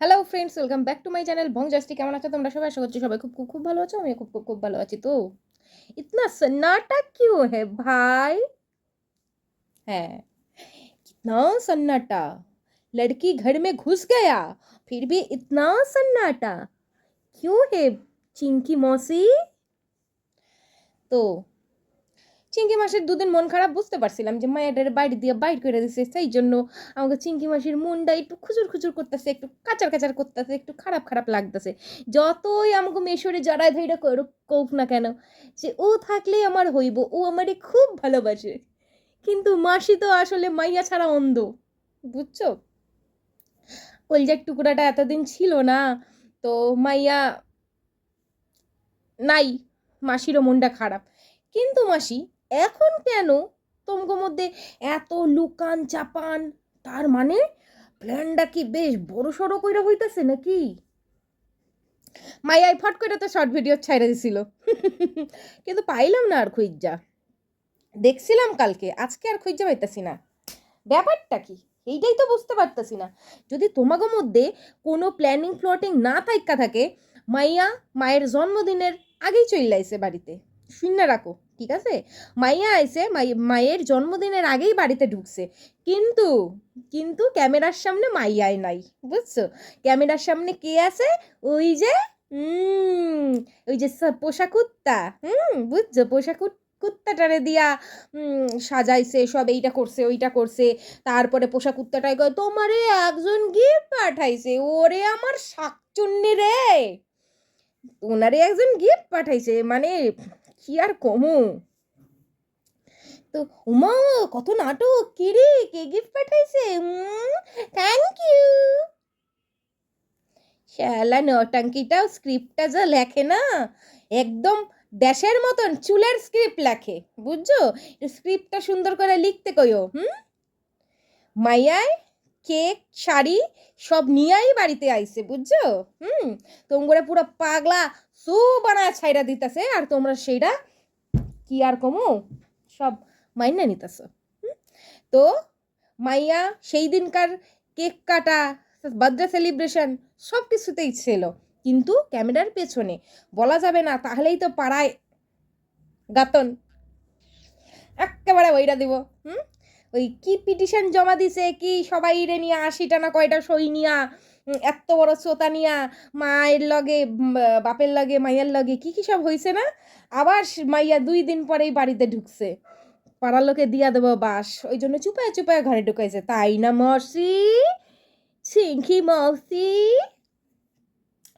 hello friends welcome back to my channel ভং জাস্টি কেমন আছো তোমরা সবাই আশা করছি সবাই খুব খুব খুব ভালো আছো আমি খুব খুব খুব ভালো আছি তো ইতনা सन्नाटा क्यों है भाई है कितना सन्नाटा लड़की घर में घुस गया फिर भी इतना सन्नाटा क्यों है चिंकी मौसी তো চিঙ্কি মাসির দুদিন মন খারাপ বুঝতে পারছিলাম যে মায়ের বাইরে দিয়ে বাইর করে দিছে, সেই জন্য আমাকে চিঙ্কি মাসির মনটা একটু খুচুর খুচুর করতেছে, একটু কাচার কাচার করতেছে, একটু খারাপ খারাপ লাগতেছে। যতই আমাকে মেশরে জড়ায় ধৈরা করুক কৌক না কেন যে ও থাকলেই আমার হইব, ও আমারে খুব ভালোবাসে। কিন্তু মাসি তো আসলে মাইয়া ছাড়া অন্ধ, বুঝছ? কলজার টুকরাটা এতদিন ছিল না, তো মাইয়া নাই, মাসিরও মনটা খারাপ। কিন্তু মাসি এখন কেন তোমাকে মধ্যে এত লুকান চাপান? তার মানে প্ল্যানটা কি বেশ বড় সড়ো কইরা হইতাছে নাকি? মাইয়াই ফট করে তো শর্ট ভিডিও ছাইড়া দিছিল। কিন্তু পাইলাম না আর খুঁজা। দেখছিলাম কালকে, আজকে আর খুঁজা পাইতাছি না। ব্যাপারটা কি? এইটাই তো বুঝতে পারতাছি না। যদি তোমাকে মধ্যে কোনো প্ল্যানিং প্লটিং না থাইকা থাকে, মাইয়া মায়ের জন্মদিনের আগেই চলে আইছে বাড়িতে। শূন্য রাখো, ঠিক আছে? মাইয়া আইসে মায়ের জন্মদিনের আগেই বাড়িতে ঢুকছে। কিন্তু কিন্তু ক্যামেরার সামনে মাইয়াই নাই, বুঝছ? ক্যামেরার সামনে কে আছে? ওই যে ওই যে পোষা কুত্তা, হুম, বুঝছ? পোষা কুত, কুত্তাটারে দিয়া সাজাইছে, সব এইটা করছে, ওইটা করছে। তারপরে পোষা কুত্তাটাই কয়, তোমারে একজন গিফট পাঠাইছে, ওরে আমার শাকচুন্নি রে! ওনারে একজন গিফট পাঠাইছে মানে কি আর কমু? তো উমা কত নাটক? কে রে? কে গিফট পাঠাইছে? থ্যাংক ইউ শালা নটাঙ্কিটাও স্ক্রিপ্টটা যা লেখে না, একদম ড্যাশের মতন চুলের স্ক্রিপ্ট লেখে, বুঝছ? স্ক্রিপ্টটা সুন্দর করে লিখতে কইও, হুম? মাইয়ায় কেক, শাড়ি সব নিয়েই বাড়িতে আইছে, বুঝছ? হুম, তোমরা পুরো পাগলা সু বানায় ছাইরা দিতেছে, আর তোমরা সেইটা কি আর কমো, সব মাইনা নিতেছ তো মাইয়া সেই দিনকার কেক কাটা, বার্থডে সেলিব্রেশন সব কিছুতেই ছিল, কিন্তু ক্যামেরার পেছনে, বলা যাবে না, তাহলেই তো পাড়ায় গাতন, একেবারে ওইটা দিব, হুম? ওই কি পিটিশন জমা দিছে? কি সবাই রে নিয়ে আশিটা না কয়টা সই নিয়া? এত বড় শ্রোতা নিয়া মায়ের লগে বাপের লগে, মাইয়ার লগে, কি কি সব হয়েছে না? আবার মাইয়া দুই দিন পরেই বাড়িতে ঢুকছে। পাড়ার লোকে দিয়া দেবো বাস। ওই জন্য চুপায় চুপায় ঘরে ঢুকাইছে। তাই না মর্সি? সিংহি মর্সি?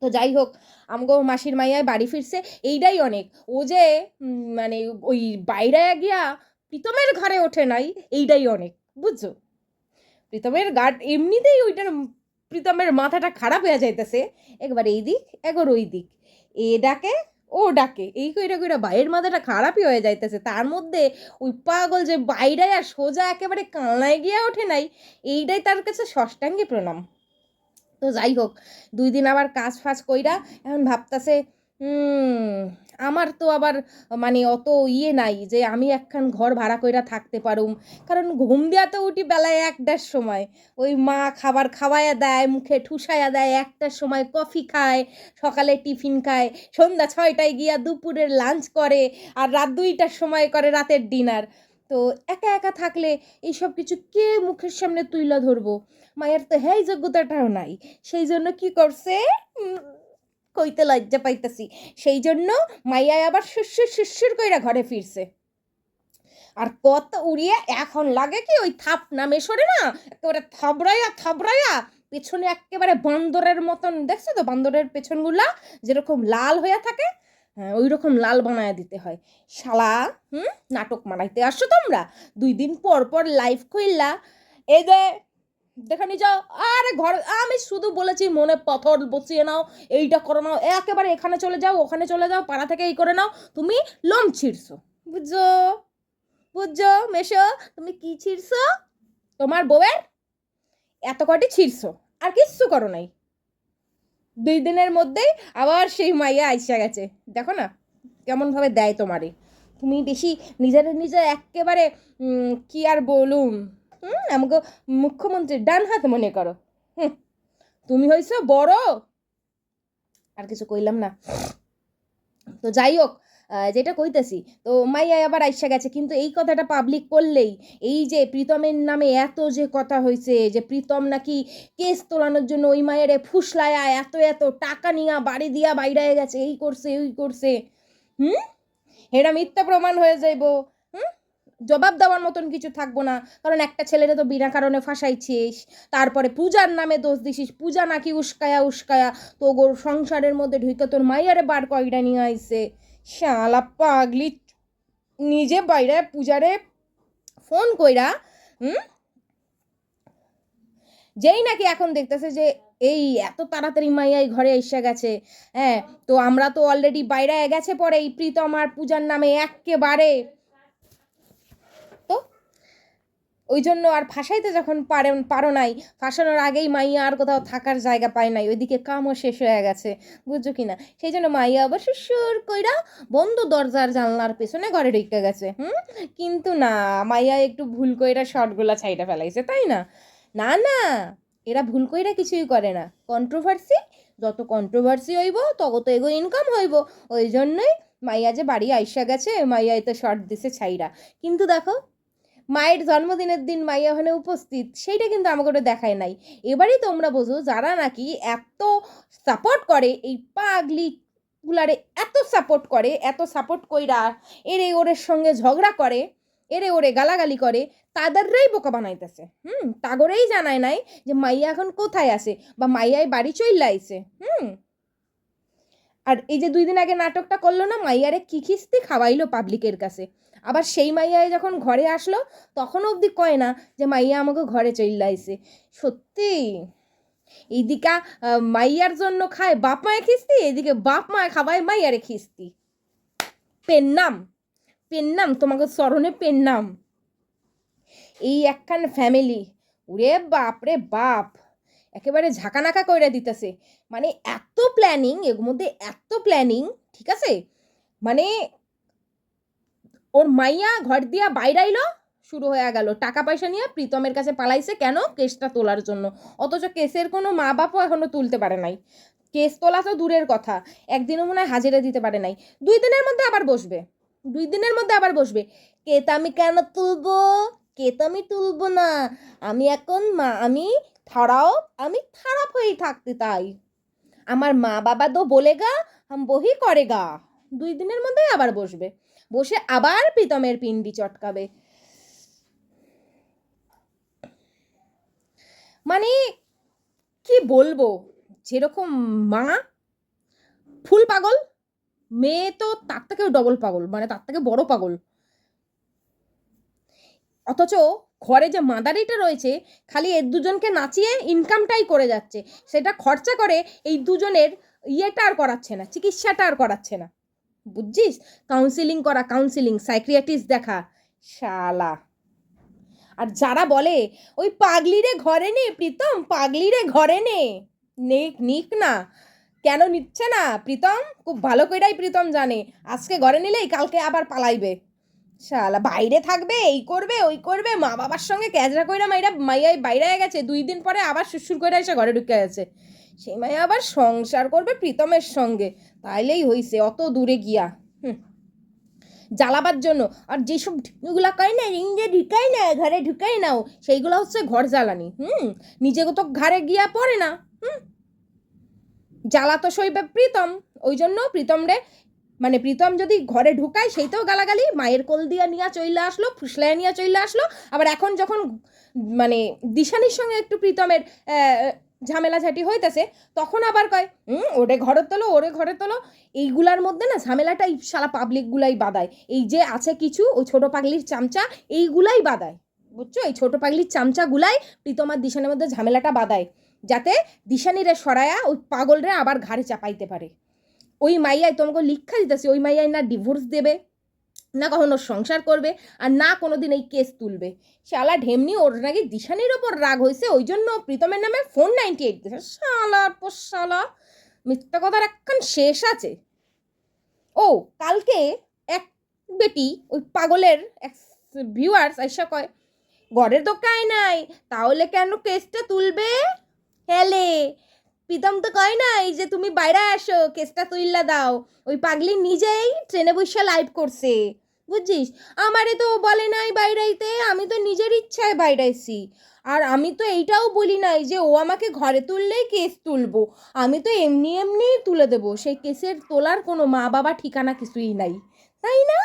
তো যাই হোক, আমগো মাসির মাইয়ায় বাড়ি ফিরছে। এইটাই অনেক। ও যে মানে ওই বাইরে গিয়া প্রীতমের ঘরে ওঠে নাই, এইটাই অনেক, বুঝছ? প্রীতমের গাট এমনিতেই ওইটার প্রীতমের মাথাটা খারাপ হয়ে যাইতেছে, একবার এই দিক, একবার ওই দিক। এ ডাকে, ও ডাকে, এই কইরা কইরা বাইরের মাথাটা খারাপই হয়ে যাইতেছে, তার মধ্যে ওই পাগল যে বাইরে আর সোজা একেবারে কানায় গিয়া ওঠে নাই, এইটাই তার কাছে ষষ্ঠাঙ্গে প্রণাম। তো যাই হোক, দুই দিন আবার কাজ ফাজ কইরা এখন ভাবতাছে আমার তো আবার মানে অত ইয়ে নাই যে আমি একখান ঘর ভাড়া কইরা থাকতে পারুম। কারণ ঘুম দিয়া তো উঠি বেলায় একটার সময়। ওই মা খাবার খাওয়াইয়া দেয়, মুখে ঠুসাইয়া দেয়, একটার সময় কফি খায়, সকালে টিফিন খায়, সন্ধ্যা ছয়টায় গিয়া দুপুরের লাঞ্চ করে আর রাত দুইটার সময় করে রাতের ডিনার। তো একা একা থাকলে এইসব কিছু কে মুখের সামনে তুইলা ধরবো? মায়ের তো হ্যাঁ যোগ্যতাটাও নাই। সেই জন্য কি করছে? কইতে লজ্জা পাইতেছি। সেই জন্য মাইয়ায় আবার শিরশির শিরশির কইরা ঘরে ফিরছে। আর কত উড়িয়ে এখন লাগে কি ওই থাপ নামে সরে না? একেবারে থাবড়াইয়া থাবড়াইয়া পেছনে একেবারে বান্দরের মতন, দেখছ তো বান্দরের পেছনগুলা? যেরকম লাল হয়ে থাকে হ্যাঁ ওই রকম লাল বানায় দিতে হয়। শালা, হুম, নাটক মানাইতে আসছো তোমরা? দুই দিন পর পর লাইভ খুললা এই যে দেখানি যাও। আরে ঘর, আমি শুধু বলেছি মনে পাথর বসিয়ে নাও, এইটা করে নাও, একেবারে এখানে চলে যাও, ওখানে চলে যাও, পাড়া থেকে এই করে নাও, তুমি লোম ছিঁড়ছো। বুঝছ? বুঝছ? মেশো, তুমি কি ছিঁড়ছো? তোমার বউয়ের এত কটি ছিঁড়ছো? আর কিচ্ছু করো নাই। দুই দিনের মধ্যেই আবার সেই মাইয়া আইসা গেছে। দেখো না, কেমনভাবে দেয় তোমারে। তুমি বেশি নিজের নিজে একেবারে কি আর বলুম? হুম, আমাকে মুখ্যমন্ত্রীর ডান হাত মনে করো। তুমি হইছো বড়। আর কিছু কইলাম না। তো যাই হোক যেটা কইতেছি, তো মাইয়া আবার আইসা গেছে, কিন্তু এই কথাটা পাবলিক করলেই, এই যে প্রীতমের নামে এত যে কথা হয়েছে যে প্রীতম নাকি কেস তোলানোর জন্য ওই মায়েরে ফুসলায়া, এত এত টাকা নিয়া বাড়ি দিয়া বাইরে গেছে, এই করছে, ওই করছে। হুম এটা মিথ্যা প্রমাণ হয়ে যাইব। জবাব দেওয়ার মতন কিছু থাকব না। কারণ একটা ছেলেরে তো বিনা কারণে ফাঁসাইছিস। তারপরে পূজার নামে দোষ দিছিস। পূজা নাকি উস্কায়া উস্কায়া। তো গোর সংসারের মধ্যে ঢুকে তোর মাইয়ারে বার কয়টা নিয়ে আইসে শালা পাগলি। নিজে বাইরে পূজারে ফোন কইরা, হুম? যেই নাকি এখন দেখতেছে যে, এই এত তাড়াতাড়ি মাইয়াই ঘরে এসে গেছে। হ্যাঁ তো আমরা তো অলরেডি বাইরে গেছে পরে এই প্রীতম আর পূজার নামে একেবারে তো ওই জন্য আর ফাঁসাইতে যখন পারে, পারো নাই ফাঁসানোর আগেই মাইয়া আর কোথাও থাকার জায়গা পায় নাই, ওইদিকে কামও শেষ হয়ে গেছে, বুঝছ কি না সেই জন্য মাইয়া আবার সুর কইরা বন্ধ দরজার জানলার পেছনে ঘরে ঢুকে গেছে, হুম? কিন্তু না, মাইয়া একটু ভুল কইরা শর্টগুলা ছাইটা ফেলাইছে, তাই না? না না, এরা ভুল কইরা কিছুই করে না। কন্ট্রোভার্সি যত কন্ট্রোভার্সি হইব, তত এগো ইনকাম হইব। ওই জন্যই মাইয়া যে বাড়ি আইসা গেছে মাইয়া এতে শর্ট দিছে ছাইরা কিন্তু দেখো মায়ের জন্মদিনের দিন মাইয়া ওখানে উপস্থিত, সেইটা কিন্তু আমাকে ওটা দেখায় নাই। এবারই তোমরা বোঝো যারা নাকি এত সাপোর্ট করে, এই পাগলি গুলারে এত সাপোর্ট করে, এত সাপোর্ট কইরা এরে ওরের সঙ্গে ঝগড়া করে, এরে ওরে গালাগালি করে, তাদেররাই বোকা বানাইতেছে। হুম, তাগরেই জানায় নাই যে মাইয়া এখন কোথায় আছে বা মাইয়ায় বাড়ি চইল্লা আইছে। হুম আর এই যে দুই দিন আগে নাটকটা করল না, মাইয়ারে কি খিস্তি খাওয়াইলো পাবলিকের কাছে। আবার সেই মাইয়ায় যখন ঘরে আসলো, তখন অবধি কয় না যে মাইয়া আমাকে ঘরে চইল্লা আইছে। সত্যি? এইদিকা মাইয়ার জন্য খায় বাপ মায়ে খিস্তি এদিকে বাপ মায় খাওয়ায় মাইয়ারে খিস্তি। পেন্নাম পেন্নাম, তোমাকে স্মরণে পেন্নাম। এই একখান ফ্যামিলি ওরে বাপ রে বাপ। একেবারে ঝাঁকানাকা কইরা দিতেছে। মানে এত প্ল্যানিং এর মধ্যে এত প্ল্যানিং ঠিক আছে? মানে ওর মাইয়া ঘর দিয়া বাইরে আইলো, শুরু হয়ে গেল। টাকা পয়সা নিয়ে প্রীতমের কাছে পালাইছে কেন? কেসটা তোলার জন্য। অথচ কেসের কোনো মা বাপও এখনও তুলতে পারে নাই। কেস তোলা তো দূরের কথা। একদিনও মনে হয় হাজিরা দিতে পারে নাই। দুই দিনের মধ্যে আবার বসবে। দুই দিনের মধ্যে আবার বসবে। কেত আমি কেন তুলবো? কেত আমি তুলবো না। আমি এখন মা, আমি থাড়াও আমি খারাপ হয়েই থাকতে তাই আমার মা বাবা তো বলে গা, হাম বহি করে গা। দুই দিনের মধ্যেই আবার বসবে। বসে আবার প্রীতমের পিন্ডি চটকাবে। মানে কি বলব? যেরকম মা ফুল পাগল, মেয়ে তো তার থেকেও ডবল পাগল মানে তার থেকে বড় পাগল। অথচ ঘরে যে মাদারিটা রয়েছে, খালি এর দুজনকে নাচিয়ে ইনকামটাই করে যাচ্ছে। সেটা খরচা করে এই দুজনের ইয়েটা আর করাচ্ছে না, চিকিৎসাটা আর করাচ্ছে না। বুঝছিস? কাউন্সিলিং করা কাউন্সিলিং সাইক্রিয়াটিস্ট দেখা, শালা। আর যারা বলে, ওই পাগলিরে ঘরে নে প্রীতম, পাগলিরে ঘরে নে। নিক নিক না। কেন নিচ্ছে না? প্রীতম খুব ভালো কইরাই প্রীতম জানে। আজকে ঘরে নিলেই কালকে আবার পালাইবে। শালা, বাইরে থাকবে, এই করবে, ওই করবে, মা বাবার সঙ্গে ক্যাজরা কইরা মাইরা, মাইয়াই বাইরে গেছে, দুই দিন পরে আবার শ্বশুর কইরা এসে ঘরে ঢুকে গেছে। সেই মাইয়া আবার সংসার করবে প্রীতমের সঙ্গে, তাইলেই হইছে, অত দূরে গিয়া, হুম। জ্বালাবার জন্য, আর যেসব ঢুকুগুলা কয় না রিংয়ে ঢুকাই না, ঘরে ঢুকাই নাও সেইগুলো হচ্ছে ঘর জ্বালানি, হুম। নিজে তো ঘরে গিয়া পড়ে না, হুম। জ্বালা তো সইবে প্রীতম ওই জন্য প্রীতম রে মানে প্রীতম যদি ঘরে ঢুকায় সেইটাও গালাগালি। মায়ের কোল দিয়া নিয়ে চইলে আসলো ফুসলায় নিয়ে চইলে আসলো। আবার এখন যখন মানে দিশানির সঙ্গে একটু প্রীতমের আহ, ঝামেলা ঝাঁটি হইতেছে তখন আবার কয় হুম ওরে ঘরে তোলো ওরে ঘরে তোলো। এইগুলার মধ্যে না ঝামেলাটা সারা পাবলিকগুলাই বাদায় এই যে আছে কিছু ওই ছোটো পাগলির চামচা এইগুলাই বাদায় বুঝছ? এই ছোটো পাগলির চামচাগুলাই প্রীতম আর দিশানের মধ্যে ঝামেলাটা বাদায় যাতে দিশানিরে সরায়া ওই পাগলরে আবার ঘাড়ে চাপাইতে পারে। ওই মাইয়াই তোমাকে লিখা দিতেছে, ওই মাইয়াই না ডিভোর্স দেবে, না কখনো সংসার করবে, আর না কোনো দিন এই কেস তুলবে। শালা ঢেমনি, ওর নাকি দিশানির ওপর রাগ হয়েছে, ওই জন্য প্রীতমের নামে ফোন নাইনটি এইট দিয়েছে শালার পোশালা মিথ্যা কথার একখান শেষ আছে। ও, কালকে এক বেটি, ওই পাগলের এক ভিউয়ার্স এসে কয়, ঘরের তো কাই নাই, তাহলে কেন কেসটা তুলবে? হেলে প্রীতম তো কয় না এই যে তুমি বাইরে আসো, কেসটা তুইল্লা দাও। ওই পাগলি নিজেই ট্রেনে বসে লাইভ করছে। বুঝছিস? আমারে তো বলে নাই বাইরাইতে, আমি তো নিজের ইচ্ছায় বাইরাইছি। আর আমি তো এইটাও বলি নাই যে ও আমাকে ঘরে তুললেই কেস তুলবো। আমি তো এমনি এমনিই তুলে দেবো। সেই কেসের তোলার কোনো মা বাবা ঠিকানা কিছুই নাই। তাই না?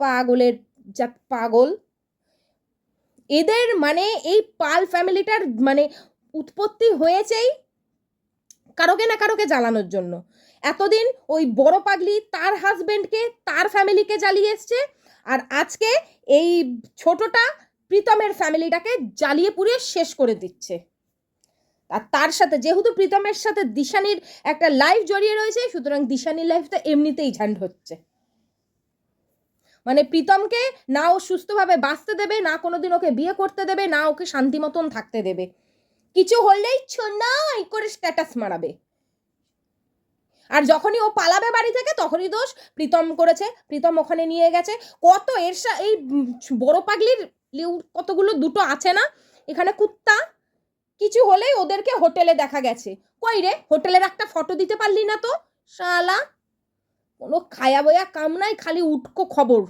পাগলের যা পাগল। এদের মানে এই পাল ফ্যামিলিটার মানে উৎপত্তি হয়েছেই কারোকে না কারোকে জ্বালানোর জন্য। এতদিন ওই বড় পাগলি তার হাজবেন্ডকে তার ফ্যামিলিকে জ্বালিয়ে এসছে আর আজকে এই ছোটটা প্রীতমের ফ্যামিলিটাকে জ্বালিয়ে পুড়িয়ে শেষ করে দিচ্ছে। আর তার সাথে, যেহেতু প্রীতমের সাথে দিশানির একটা লাইফ জড়িয়ে রয়েছে, সুতরাং দিশানির লাইফটা এমনিতেই ঝান্ড হচ্ছে। মানে প্রীতমকে না ও সুস্থভাবে বাঁচতে দেবে, না কোনোদিন ওকে বিয়ে করতে দেবে, না ওকে শান্তি মতন থাকতে দেবে। কিছু হলেই ছন্নাই করে স্ট্যাটাস মারাবে। আর যখনই ও পালাবে বাড়ি থেকে, তখনই দোষ প্রীতম করেছে। প্রীতম ওখানে নিয়ে গেছে। কত এর এই বড় পাগলির কতগুলো দুটো আছে না? এখানে কুত্তা। কিছু হলেই ওদেরকে হোটেলে দেখা গেছে। কই রে? হোটেলের একটা ফটো দিতে পারলি না তো? শালা। কোনো খায়া বয়া কাম নাই, খালি উটকো খবর।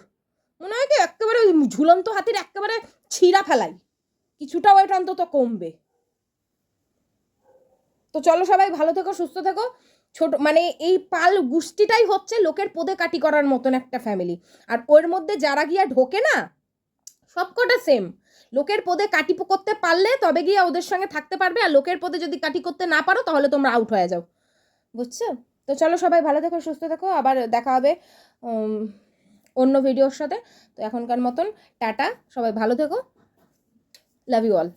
মনে হয় কি একেবারে ঝুলন্ত হাতির একেবারে ছিঁড়া ফেলাই। কিছুটা ওয়েট অন্তত কমবে। তো চলো সবাই ভালো থেকো, সুস্থ থেকো। ছোট মানে এই পাল গোষ্ঠীটাই হচ্ছে লোকের পদে কাটি করার মতন একটা ফ্যামিলি আর ওর মধ্যে যারা গিয়া ঢোকে না, সবকটা সেম লোকের পদে কাটি করতে পারলে তবে গিয়ে ওদের সঙ্গে থাকতে পারবে, আর লোকের পদে যদি কাটি করতে না পারো তাহলে তোমরা আউট হয়ে যাও। বুঝছ? তো চলো সবাই ভালো থেকো, সুস্থ থেকো। আবার দেখা হবে অন্য ভিডিওর সাথে। তো এখনকার মতন টাটা, সবাই ভালো থেকো। Love you all